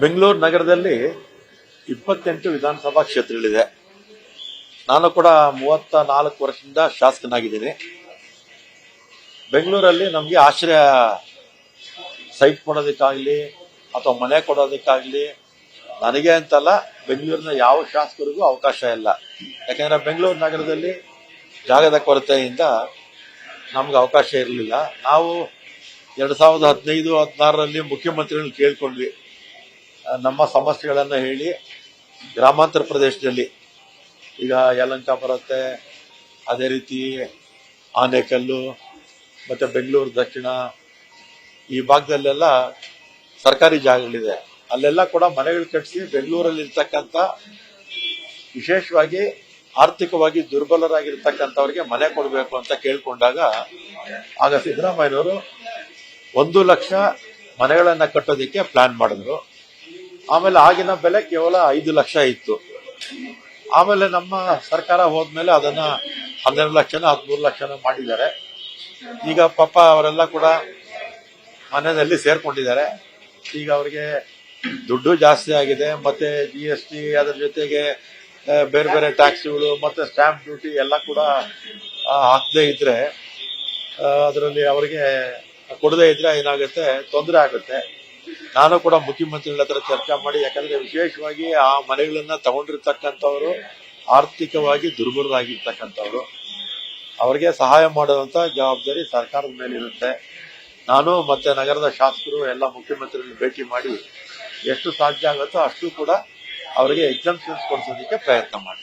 ಬೆಂಗಳೂರು ನಗರದಲ್ಲಿ ಇಪ್ಪತ್ತೆಂಟು ವಿಧಾನಸಭಾ ಕ್ಷೇತ್ರಗಳಿದೆ. ನಾನು ಕೂಡ ಮೂವತ್ತ ನಾಲ್ಕು ವರ್ಷದಿಂದ ಶಾಸಕನಾಗಿದ್ದೀನಿ. ಬೆಂಗಳೂರಲ್ಲಿ ನಮಗೆ ಆಶ್ರಯ ಸೈಟ್ ಕೊಡೋದಕ್ಕಾಗಲಿ ಅಥವಾ ಮನೆ ಕೊಡೋದಕ್ಕಾಗಲಿ ನನಗೆ ಅಂತಲ್ಲ ಬೆಂಗಳೂರಿನ ಯಾವ ಶಾಸಕರಿಗೂ ಅವಕಾಶ ಇಲ್ಲ. ಯಾಕಂದ್ರೆ ಬೆಂಗಳೂರು ನಗರದಲ್ಲಿ ಜಾಗದ ಕೊರತೆಯಿಂದ ನಮ್ಗೆ ಅವಕಾಶ ಇರಲಿಲ್ಲ. ನಾವು ಎರಡು ಸಾವಿರದ ಹದಿನೈದು, ಹದಿನಾರರಲ್ಲಿ ಮುಖ್ಯಮಂತ್ರಿಗಳನ್ನ ಕೇಳ್ಕೊಂಡ್ವಿ. ನಮ್ಮ ಸಮಸ್ಯೆಗಳನ್ನು ಹೇಳಿ ಗ್ರಾಮಾಂತರ ಪ್ರದೇಶದಲ್ಲಿ ಈಗ ಯಲಂಕ ಬರುತ್ತೆ, ಅದೇ ರೀತಿ ಆನೆಕಲ್ಲು, ಮತ್ತು ಬೆಂಗಳೂರು ದಕ್ಷಿಣ, ಈ ಭಾಗದಲ್ಲೆಲ್ಲ ಸರ್ಕಾರಿ ಜಾಗಗಳಿದೆ. ಅಲ್ಲೆಲ್ಲ ಕೂಡ ಮನೆಗಳು ಕಟ್ಟಿಸಿ ಬೆಂಗಳೂರಲ್ಲಿ ಇರ್ತಕ್ಕಂಥ ವಿಶೇಷವಾಗಿ ಆರ್ಥಿಕವಾಗಿ ದುರ್ಬಲರಾಗಿರ್ತಕ್ಕಂಥವ್ರಿಗೆ ಮನೆ ಕೊಡಬೇಕು ಅಂತ ಕೇಳಿಕೊಂಡಾಗ ಆಗ ಸಿದ್ದರಾಮಯ್ಯನವರು ಒಂದು ಲಕ್ಷ ಮನೆಗಳನ್ನು ಕಟ್ಟೋದಕ್ಕೆ ಪ್ಲಾನ್ ಮಾಡಿದ್ರು. ಆಮೇಲೆ ಆಗಿನ ಬೆಲೆ ಕೇವಲ ಐದು ಲಕ್ಷ ಇತ್ತು. ಆಮೇಲೆ ನಮ್ಮ ಸರ್ಕಾರ ಹೋದ್ಮೇಲೆ ಅದನ್ನ ಹನ್ನೆರಡು ಲಕ್ಷ ಹದಿಮೂರು ಲಕ್ಷನ ಮಾಡಿದ್ದಾರೆ. ಈಗ ಪಾಪ ಅವರೆಲ್ಲ ಕೂಡ ಮನೆಯಲ್ಲಿ ಸೇರ್ಕೊಂಡಿದ್ದಾರೆ. ಈಗ ಅವರಿಗೆ ದುಡ್ಡು ಜಾಸ್ತಿ ಆಗಿದೆ. ಮತ್ತೆ ಜಿ ಎಸ್ ಟಿ ಅದರ ಜೊತೆಗೆ ಬೇರೆ ಬೇರೆ ಟ್ಯಾಕ್ಸಿಗಳು, ಮತ್ತೆ ಸ್ಟಾಂಪ್ ಡ್ಯೂಟಿ ಎಲ್ಲ ಕೂಡ ಹಾಕ್ದೇ ಇದ್ರೆ ಅದರಲ್ಲಿ ಅವರಿಗೆ ಕೊಡದೇ ಇದ್ರೆ ಏನಾಗುತ್ತೆ? ತೊಂದರೆ ಆಗುತ್ತೆ. ನಾನು ಕೂಡ ಮುಖ್ಯಮಂತ್ರಿಗಳ ಹತ್ರ ಚರ್ಚೆ ಮಾಡಿ, ಯಾಕಂದ್ರೆ ವಿಶೇಷವಾಗಿ ಆ ಮನೆಗಳನ್ನ ತಗೊಂಡಿರ್ತಕ್ಕಂಥವ್ರು ಆರ್ಥಿಕವಾಗಿ ದುರ್ಬಲರಾಗಿರ್ತಕ್ಕಂಥವ್ರು. ಅವರಿಗೆ ಸಹಾಯ ಮಾಡುವಂತ ಜವಾಬ್ದಾರಿ ಸರ್ಕಾರದ ಮೇಲೆ ಇರುತ್ತೆ ನಾನು ಮತ್ತೆ ನಗರದ ಶಾಸಕರು ಎಲ್ಲ ಮುಖ್ಯಮಂತ್ರಿಗಳನ್ನ ಭೇಟಿ ಮಾಡಿ ಎಷ್ಟು ಸಾಧ್ಯ ಆಗುತ್ತೋ ಅಷ್ಟು ಕೂಡ ಅವರಿಗೆ ಎಕ್ಸಾಮ್ಷನ್ಸ್ ಕೊಡಿಸೋದಕ್ಕೆ ಪ್ರಯತ್ನ ಮಾಡಿ